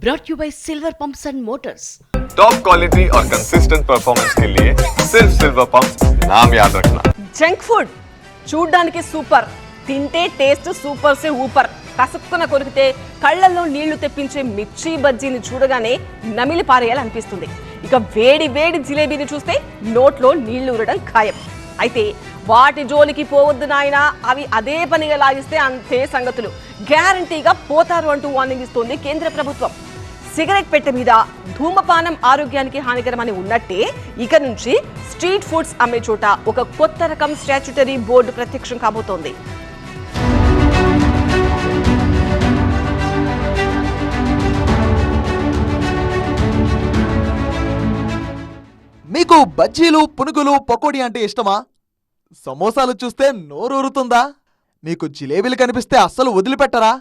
brought you by Silver Pumps and Motors. Top quality और consistent performance के लिए सिर्फ सिल्वर पंप नाम याद रखना జంక్ ఫుడ్ చూడ్డానికి సూపర్ తింటే టేస్ట్ సూపర్ సే ఊపర్ కసక్కున కొరికితే కళ్ళల్లో నీళ్లు తెప్పించే మిర్చి బజ్జీని చూడగానే నమిలి పారేయాలనిపిస్తుంది ఇక వేడి వేడి జిలేబీని చూస్తే నోట్లో నీళ్లు ఊరడం ఖాయం అయితే వాటి జోలికి పోవద్దు నాయనా అవి అదే పనిగా లాగిస్తే అంతే సంగతులు గ్యారంటీగా పోతారు అంటూ వార్నింగ్ ఇస్తోంది కేంద్ర ప్రభుత్వం సిగరెట్ పెట్టె మీద ధూమపానం ఆరోగ్యానికి హానికరమని ఉన్నట్టే ఇక నుంచి స్ట్రీట్ ఫుడ్స్ అమ్మే చోట ఒక కొత్త రకం స్టాచ్యుటరీ బోర్డు ప్రత్యక్షం కాబోతోంది. మీకు బజ్జీలు పునుగులు పకోడీ అంటే ఇష్టమా? సమోసాలు చూస్తే నోరూరుతుందా? మీకు జిలేబీలు కనిపిస్తే అస్సలు వదిలిపెట్టరా?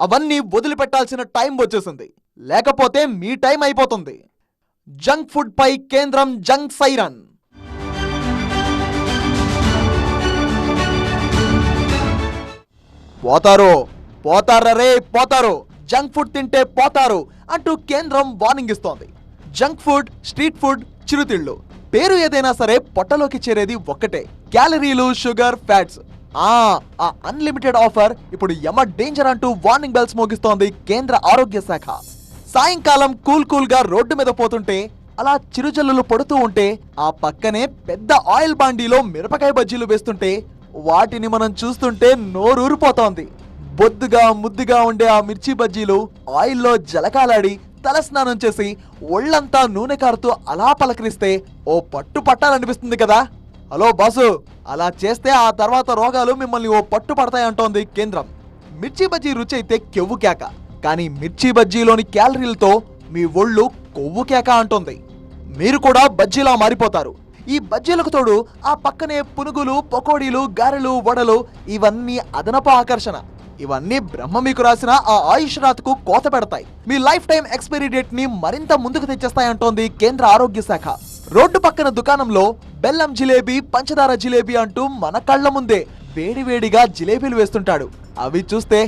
అవన్నీ వదిలిపెట్టాల్సిన టైం వచ్చేసింది. లేకపోతే మీ టైం అయిపోతుంది. జంక్ ఫుడ్ పై కేంద్రం జంక్ సైరన్. పోతారు పోతారరే పోతారు జంక్ ఫుడ్ తింటే పోతారు అంటూ కేంద్రం వార్నింగ్ ఇస్తోంది. జంక్ ఫుడ్ స్ట్రీట్ ఫుడ్ చిరుతిళ్ళు. పేరు ఏదైనా సరే పొట్టలోకి చేరేది ఒక్కటే. క్యాలరీలు షుగర్ ఫ్యాట్స్. ఆ ఆ అన్లిమిటెడ్ ఆఫర్ ఇప్పుడు యమ డేంజర్ అంటూ వార్నింగ్ బెల్స్ మోగిస్తోంది కేంద్ర ఆరోగ్య శాఖ. సాయంకాలం కూల్ కూల్గా రోడ్డు మీద పోతుంటే అలా చిరుజల్లులు పడుతూ ఉంటే ఆ పక్కనే పెద్ద ఆయిల్ బాండీలో మిరపకాయ బజ్జీలు వేస్తుంటే వాటిని మనం చూస్తుంటే నోరూరిపోతోంది. బొద్దుగా ముద్దుగా ఉండే ఆ మిర్చి బజ్జీలు ఆయిల్లో జలకాలాడి తలస్నానం చేసి ఒళ్ళంతా నూనె కారుతూ అలా పలకరిస్తే ఓ పట్టు పట్టాలనిపిస్తుంది కదా. హలో బాసు అలా చేస్తే ఆ తర్వాత రోగాలు మిమ్మల్ని ఓ పట్టు పడతాయంటోంది కేంద్రం. మిర్చి బజ్జీ రుచి అయితే కెవ్వు కేక కానీ మిర్చి బజ్జీలోని క్యాలరీలతో మీ ఒళ్ళు కొవ్వు కేక అంటోంది. మీరు కూడా బజ్జీలా మారిపోతారు. ఈ బజ్జీలకు తోడు ఆ పక్కనే పునుగులు పకోడీలు గారెలు వడలు ఇవన్నీ అదనపు ఆకర్షణ. ఇవన్నీ బ్రహ్మ మీకు రాసిన ఆ ఆయుష్ రాతకు కోత పెడతాయి. మీ లైఫ్ టైం ఎక్స్పైరీ డేట్ని మరింత ముందుకు తెచ్చేస్తాయంటోంది కేంద్ర ఆరోగ్య శాఖ. రోడ్డు పక్కన దుకాణంలో బెల్లం జిలేబీ పంచదార జిలేబీ అంటూ మన కళ్ళ ముందే వేడివేడిగా జిలేబీలు వేస్తుంటాడు. అవి చూస్తే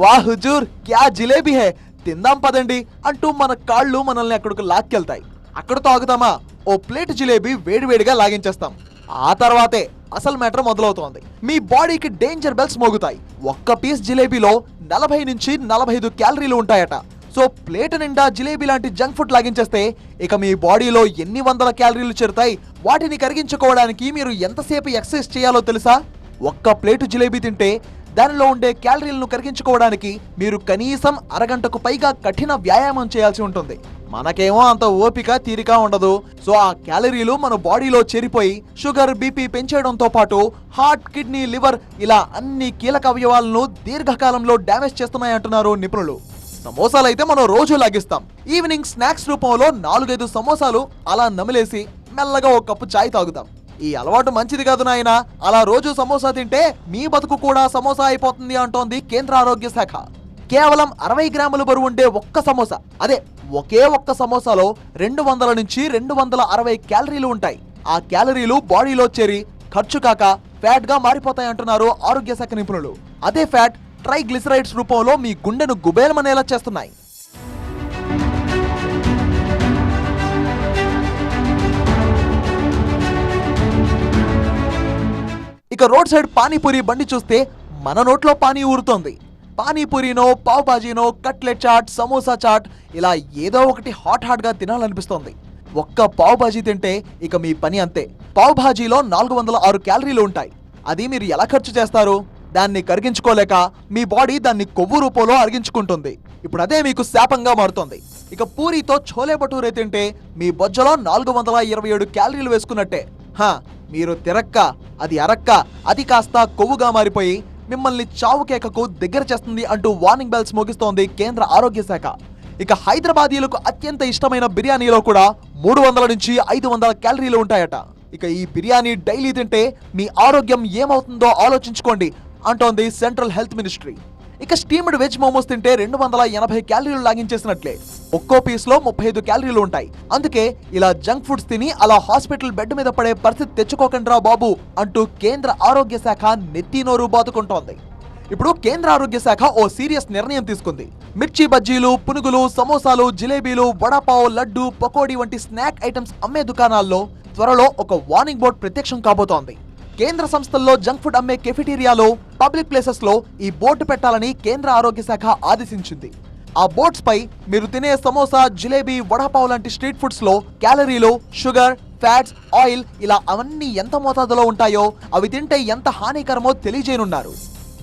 వా హుజూర్ క్యా జిలేబీ హే తిందాం పదండి అంటూ మన కాళ్ళు మనల్ని అక్కడికి లాక్కెళ్తాయి. అక్కడ తాగుతామా? ఓ ప్లేట్ జిలేబీ వేడివేడిగా లాగించేస్తాం. ఆ తర్వాతే అసలు మ్యాటర్ మొదలవుతోంది. మీ బాడీకి డేంజర్ బెల్స్ మోగుతాయి. ఒక్క పీస్ జిలేబీలో నలభై నుంచి నలభై ఐదు క్యాలరీలు ఉంటాయట. సో ప్లేట్ నిండా జిలేబీ లాంటి జంక్ ఫుడ్ లాగించేస్తే ఇక మీ బాడీలో ఎన్ని వందల క్యాలరీలు చేరుతాయి? వాటిని కరిగించుకోవడానికి మీరు ఎంతసేపు ఎక్సర్సైజ్ చేయాలో తెలుసా? ఒక్క ప్లేటు జిలేబీ తింటే దానిలో ఉండే క్యాలరీలను కరిగించుకోవడానికి మీరు కనీసం అరగంటకు పైగా కఠిన వ్యాయామం చేయాల్సి ఉంటుంది. మనకేమో అంత ఓపిక తీరిక ఉండదు. సో ఆ క్యాలరీలు మన బాడీలో చేరిపోయి షుగర్ బీపీ పెంచేయడంతో పాటు హార్ట్ కిడ్నీ లివర్ ఇలా అన్ని కీలక అవయవాలను దీర్ఘకాలంలో డ్యామేజ్ చేస్తున్నాయంటున్నారు నిపుణులు. సమోసాలు అయితే మనం రోజు లాగిస్తాం. ఈవినింగ్ స్నాక్స్ రూపంలో నాలుగైదు సమోసాలు అలా నమిలేసి మెల్లగా ఒక కప్పు చాయ్ తాగుతాం ఈ అలవాటు మంచిది కాదు నాయన. అలా రోజు సమోసా తింటే మీ బతుకు కూడా సమోసా అయిపోతుంది అంటోంది కేంద్ర ఆరోగ్య శాఖ. కేవలం అరవై గ్రాముల బరువు ఉండే ఒక్క సమోసా. అదే ఒకే ఒక్క సమోసాలో రెండు వందల నుంచి రెండు వందల అరవై క్యాలరీలు ఉంటాయి. ఆ క్యాలరీలు బాడీలో చేరి ఖర్చు కాక ఫ్యాట్గా మారిపోతాయి అంటున్నారు ఆరోగ్య శాఖ నిపుణులు. అదే ఫ్యాట్ ట్రైగ్లిసరైడ్స్ రూపంలో మీ గుండెను గుబేలమనేలా చేస్తున్నాయి. ఇక రోడ్ సైడ్ పానీపూరి బండి చూస్తే మన నోట్లో పానీ ఊరుతోంది. పానీపూరినో పావ్ భాజీనో కట్లెట్ చాట్ సమోసా చాట్ ఇలా ఏదో ఒకటి హాట్ హాట్గా తినాలనిపిస్తోంది. ఒక్క పావ్ భాజీ తింటే ఇక మీ పని అంతే. పావ్ భాజీలో నాలుగు వందల ఆరు క్యాలరీలు ఉంటాయి. అది మీరు ఎలా ఖర్చు చేస్తారు? దాన్ని కరిగించుకోలేక మీ బాడీ దాన్ని కొవ్వు రూపంలో అరిగించుకుంటుంది. ఇప్పుడు అదే మీకు శాపంగా మారుతోంది. ఇక పూరితో చోలే భటూరే తింటే మీ బొజ్జలో నాలుగు వందల ఇరవై ఏడు క్యాలరీలు వేసుకున్నట్టే. హా మీరు తిరక్క అది అరక్క అది కాస్త కొవ్వుగా మారిపోయి మిమ్మల్ని చావు కేకకు దగ్గర చేస్తుంది అంటూ వార్నింగ్ బెల్స్ మోగిస్తోంది కేంద్ర ఆరోగ్య శాఖ. ఇక హైదరాబాదీలకు అత్యంత ఇష్టమైన బిర్యానీలో కూడా మూడు వందల నుంచి ఐదు వందల క్యాలరీలు ఉంటాయట. ఇక ఈ బిర్యానీ డైలీ తింటే మీ ఆరోగ్యం ఏమవుతుందో ఆలోచించుకోండి అంటోంది సెంట్రల్ హెల్త్ మినిస్ట్రీ. ఇక స్టీమ్డ్ వెజ్ మోమోస్ తింటే రెండు వందల ఎనభై క్యాలరీలు లాగించేసినట్లే. ఒక్కో పీస్లో ముప్పై ఐదు క్యాలరీలు ఉంటాయి. అందుకే ఇలా జంక్ ఫుడ్స్ తిని అలా హాస్పిటల్ బెడ్ మీద పడే పరిస్థితి తెచ్చుకోకండిరా బాబు అంటూ కేంద్ర ఆరోగ్య శాఖ నెత్తినోరు బాదుకుంటోంది. ఇప్పుడు కేంద్ర ఆరోగ్య శాఖ ఓ సీరియస్ నిర్ణయం తీసుకుంది. మిర్చి బజ్జీలు పునుగులు సమోసాలు జిలేబీలు వడాపావ్ లడ్డు పకోడీ వంటి స్నాక్ ఐటమ్స్ అమ్మే దుకాణాల్లో త్వరలో ఒక వార్నింగ్ బోర్డు ప్రత్యక్షం కాబోతోంది. కేంద్ర సంస్థల్లో జంక్ ఫుడ్ అమ్మే కెఫిటీరియాలో పబ్లిక్ ప్లేసెస్లో ఈ బోర్డు పెట్టాలని కేంద్ర ఆరోగ్య శాఖ ఆదేశించింది. ఆ బోర్డ్స్ పై మీరు తినే సమోసా జిలేబీ వడాపావ్ లాంటి స్ట్రీట్ ఫుడ్స్లో క్యాలరీలు షుగర్ ఫ్యాట్స్ ఆయిల్ ఇలా అవన్నీ ఎంత మోతాదులో ఉంటాయో అవి తింటే ఎంత హానికరమో తెలియజేయనున్నారు.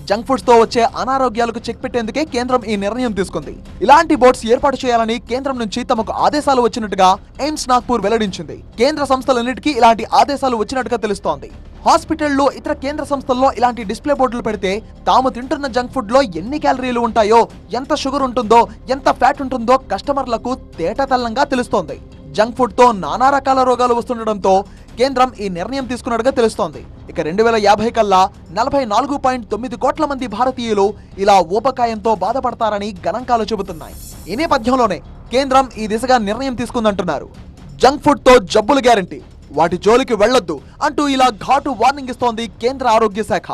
జంక్ ఫుడ్స్తో వచ్చే అనారోగ్యాలకు చెక్ పెట్టేందుకే కేంద్రం ఈ నిర్ణయం తీసుకుంది. ఇలాంటి బోర్డ్స్ ఏర్పాటు చేయాలని కేంద్రం నుంచి తమకు ఆదేశాలు వచ్చినట్టుగా ఎయిమ్స్ నాగ్పూర్ వెల్లడించింది. కేంద్ర సంస్థలన్నిటికీ ఇలాంటి ఆదేశాలు వచ్చినట్టుగా తెలుస్తోంది. హాస్పిటల్లో ఇతర కేంద్ర సంస్థల్లో ఇలాంటి డిస్ప్లే బోర్డులు పెడితే తాము తింటున్న జంక్ ఫుడ్లో ఎన్ని క్యాలరీలు ఉంటాయో ఎంత షుగర్ ఉంటుందో ఎంత ఫ్యాట్ ఉంటుందో కస్టమర్లకు తేటతల్లంగా తెలుస్తోంది. జంక్ ఫుడ్తో నానా రకాల రోగాలు వస్తుండటంతో కేంద్రం ఈ నిర్ణయం తీసుకున్నట్టుగా తెలుస్తోంది. ఇక రెండు వేల యాభై కల్లా నలభై నాలుగు పాయింట్ తొమ్మిది కోట్ల మంది భారతీయులు ఇలా ఊపకాయంతో బాధపడతారని గణాంకాలు చెబుతున్నాయి. ఈ నేపథ్యంలోనే కేంద్రం ఈ దిశగా నిర్ణయం తీసుకుందంటున్నారు. జంక్ ఫుడ్తో జబ్బులు గ్యారంటీ. వాటి జోలికి వెళ్ళొద్దు అంటూ ఇలా ఘాటు వార్నింగ్ ఇస్తోంది కేంద్ర ఆరోగ్య శాఖ.